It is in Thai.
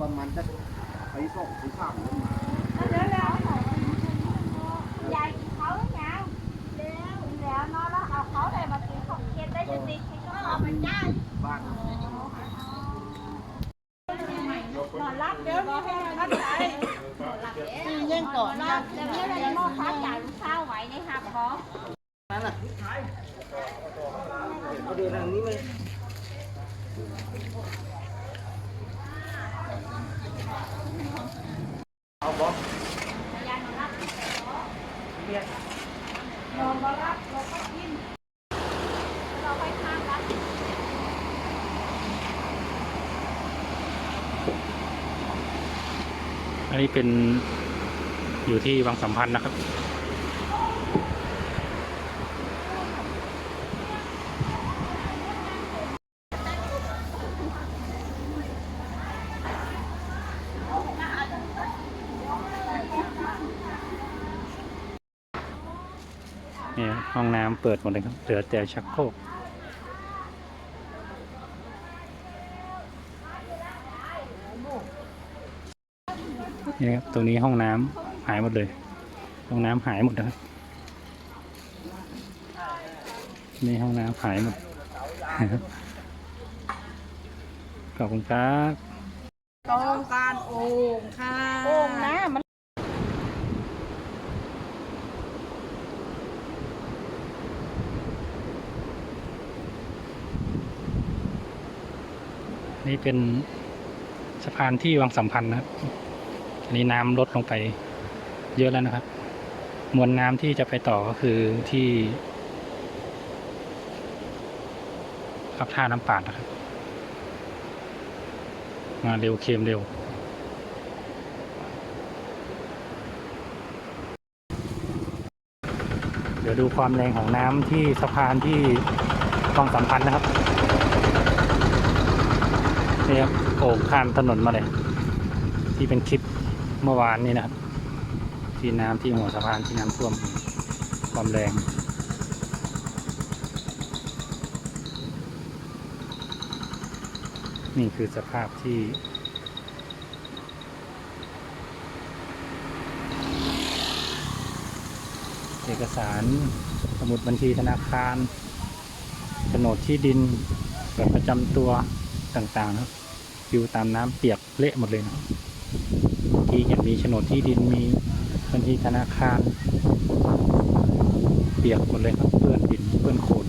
ประมาณจะไปสองถึงสามแล้วมา ยายกินเขาแล้วยังแล้วแล้วเนาะแล้วเอาเขาได้มากินของเค็มได้จะติดก็เอาไปจ้าง บ้าน นอนรับเดี๋ยวนี้ให้รับใจ ยังก่อน นอนแล้วเนี่ยเรามองพักจ่ายลูกค้าไหวในหับพอ นั่นน่ะ เขาเดินทางนี้ไหมเอาบอสยายนอนรับเรียกนอนมารับเราก็กินเราไปทานรับอันนี้เป็นอยู่ที่วังสัมพันธ์นะครับ นี่ยห้องน้ำเปิดหมดเลยครับ เหลือแต่ชักโครกนี่ครับ ตรงนี้ห้องน้ำหายหมดเลย ห้องน้ำหายหมดนะครับ นี่ห้องน้ำหายหมด ขอบคุณครับ ต้องการโอ่งค่ะ โอ่งนะมัน นี่เป็นสะพานที่วังสัมพันธ์นะครับ อันนี้น้ำลดลงไปเยอะแล้วนะครับ มวลน้ำที่จะไปต่อก็คือที่ขับท่าน้ำป่านะครับ มาเร็วเค็มเร็ว เดี๋ยวดูความแรงของน้ำที่สะพานที่วังสัมพันธ์นะครับ นี่ครับโอ่ข้ามถนนมาเลย ที่เป็นคลิปเมื่อวานนี้นะครับ ที่น้ำที่หัวสะพานที่น้ำท่วมความแรงนี่คือสภาพที่ เอกสารสมุดบัญชีธนาคารโฉนดที่ดินแบบประจำตัว ต่างๆนะครับอยู่ตามน้ำเปียกเละหมดเลยนะที่เห็นมีโฉนดที่ดินมีบัญชีธนาคาร เปียกหมดเลยครับเปื้อนดินเปื้อนโคลน